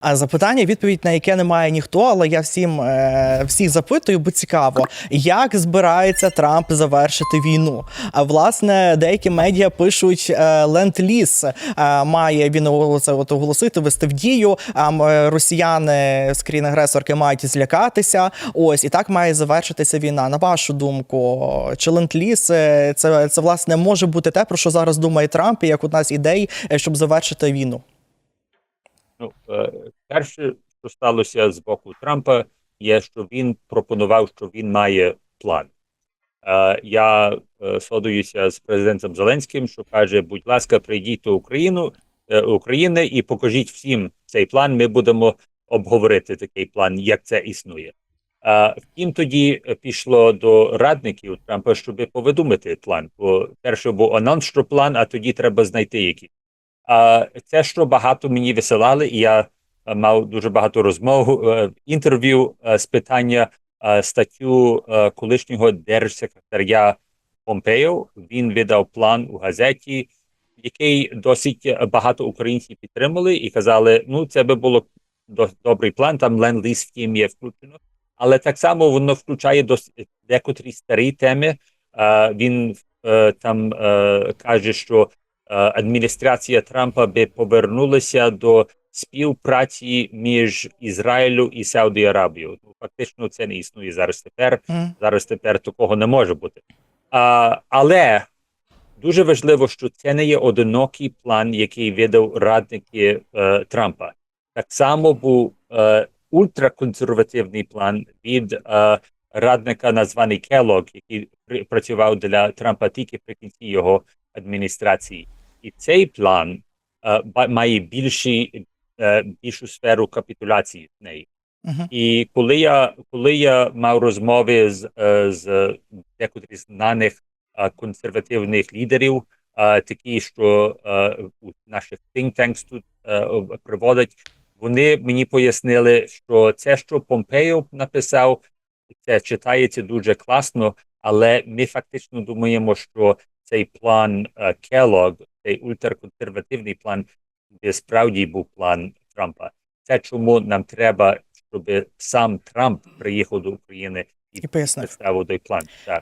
А запитання, відповідь на яке не має ніхто, але я всім е, всіх запитую, бо цікаво, як збирається Трамп завершити війну. А власне, деякі медіа пишуть е, ленд-ліз е, має він це от оголосити, вести в дію. А е, росіяни країни агресорки мають злякатися. Ось і так має завершитися війна. На вашу думку, чи ленд-ліз е, це, це власне може бути те, про що зараз думає Трамп, і як у нас ідей, е, щоб завершити війну. Ну, е, перше, що сталося з боку Трампа, є, що він пропонував, що він має план. Е, Я е, сходуюся з президентом Зеленським, що каже: будь ласка, прийдіть до Україну, України і покажіть всім цей план. Ми будемо обговорити такий план, як це існує. Е, Втім, тоді пішло до радників Трампа, щоб повидумати план. Бо перше був анонс, що план, а тоді треба знайти який. А це, що багато мені висилали, і я е, мав дуже багато розмов, е, інтерв'ю е, з питання статтю колишнього держсекретаря Помпео. Він видав план у газеті, який досить багато українців підтримали і казали: ну, це би було до- добрий план, там ленд-ліз втім є включено. Але так само воно включає дос- декотрі старі теми. Він там каже, що адміністрація Трампа би повернулася до співпраці між Ізраїлю і Сауді Арабією. Ну, фактично, це не існує зараз тепер. Мгм. Зараз тепер такого не може бути. А, але дуже важливо, що це не є одинокий план, який видав радники е, Трампа. Так само був е, ультраконсервативний план від е, радника, названий Келлог, який працював для Трампа тільки при кінці його адміністрації. І цей план е, має більші, е, більшу сферу капітуляції в неї. Мгм. І коли я, коли я мав розмови з, е, з декотрі знаних е, консервативних лідерів, е, такі, що у наших think tanks тут об- вони мені пояснили, що це, що Помпео написав, це читається дуже класно, але ми фактично думаємо, що цей план Келлог, цей ультраконсервативний план, би справді був план Трампа. Це чому нам треба, щоб сам Трамп приїхав до України і І представив той план. Так.